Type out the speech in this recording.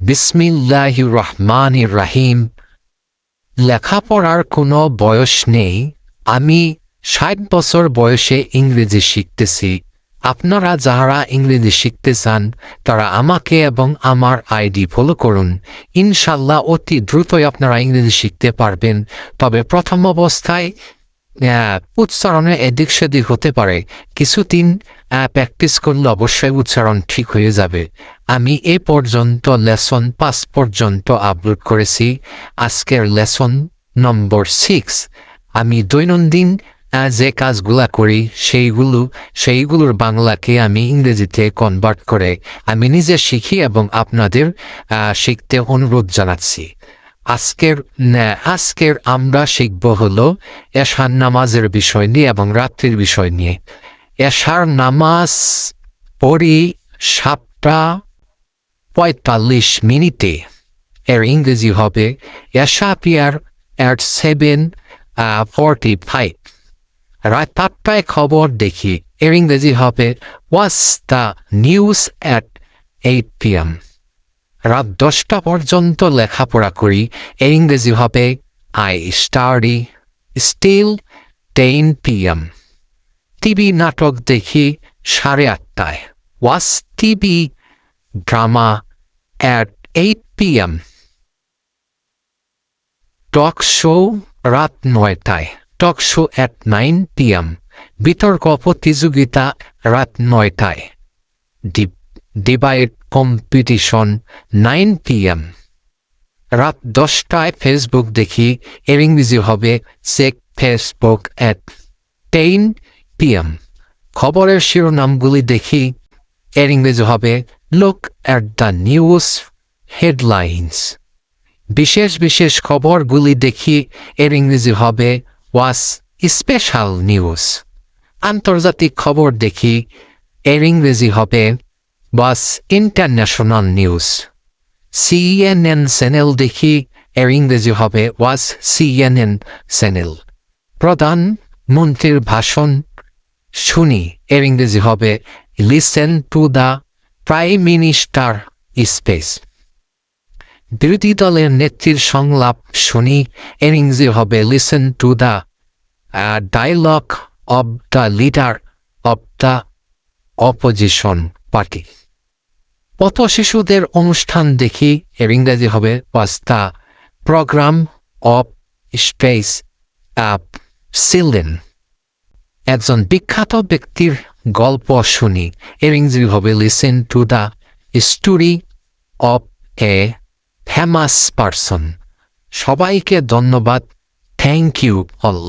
বিসমিল্লাহ রহমান রাহিম। লেখাপড়ার কোনো বয়স নেই। আমি ষাট বছর বয়সে ইংরেজি শিখতেছি। আপনারা যারা ইংরেজি শিখতে চান, তারা আমাকে এবং আমার আইডি ফলো করুন। ইনশাল্লাহ অতি দ্রুতই আপনারা ইংরেজি শিখতে পারবেন। তবে প্রথম অবস্থায় উচ্চারণে এদিক সেদিক হতে পারে। কিছুদিন প্র্যাকটিস করলে অবশ্যই উচ্চারণ ঠিক হয়ে যাবে। আমি এ পর্যন্ত লেসন পাঁচ পর্যন্ত আপলোড করেছি। আজকের লেসন নম্বর সিক্স আমি দৈনন্দিন যে কাজগুলা করি, সেইগুলো, সেইগুলোর বাংলাকে আমি ইংরেজিতে কনভার্ট করে আমি নিজে শিখি এবং আপনাদের শিখতে অনুরোধ জানাচ্ছি। আজকের আজকের আমরা শিখব হলো এশার নামাজের বিষয় নিয়ে এবং রাত্রির বিষয় নিয়ে। এশার নামাজ পড়ি সাতটা পঁয়তাল্লিশ মিনিটে। এর ইংরেজি হবে এশা prayer at seven forty five. রাত আটটায় খবর দেখি। এর ইংরেজি হবে watch the news at eight P M রাত দশটা পর্যন্ত লেখাপড়া করি। ইংরেজি হবে I study still ten P M TV নাটক দেখি সাড়ে আটটায়। Watch TV drama at eight P M talk show রাত নয়টায়। Talk show at nine P M বিতর্ক প্রতিযোগিতা রাত নয়টায়। Deep debate competition nine P M রাত দশটায় ফেসবুক দেখি এর ইংরেজি হবে check Facebook at ten P M খবরের শিরোনামগুলি দেখি এর ইংরেজি হবে look at the news headlines বিশেষ বিশেষ খবরগুলি দেখি এর ইংরেজি হবে ওয়াস স্পেশাল নিউজ আন্তর্জাতিক খবর দেখি এর ইংরেজি হবে বাস ইন্টারন্যাশনাল নিউজ সিএনএন চ্যানেল দেখি এর ইংরেজি হবে ওয়াস সিএনএন চ্যানেল প্রধান মন্ত্রীর ভাষণ শুনি এর ইংরেজি হবে listen to the prime minister speech বিরোধী দলের নেত্রীর সংলাপ শুনি এর ইংরেজি হবে listen to the dialogue of the leader of the opposition party পথ শিশুদের অনুষ্ঠান দেখি, এর ইংরেজি হবে the programme of space app children একজন বিখ্যাত ব্যক্তির গল্প শুনি, এর ইংরেজি হবে listen to the story of a famous person সবাইকে ধন্যবাদ থ্যাংক ইউ অল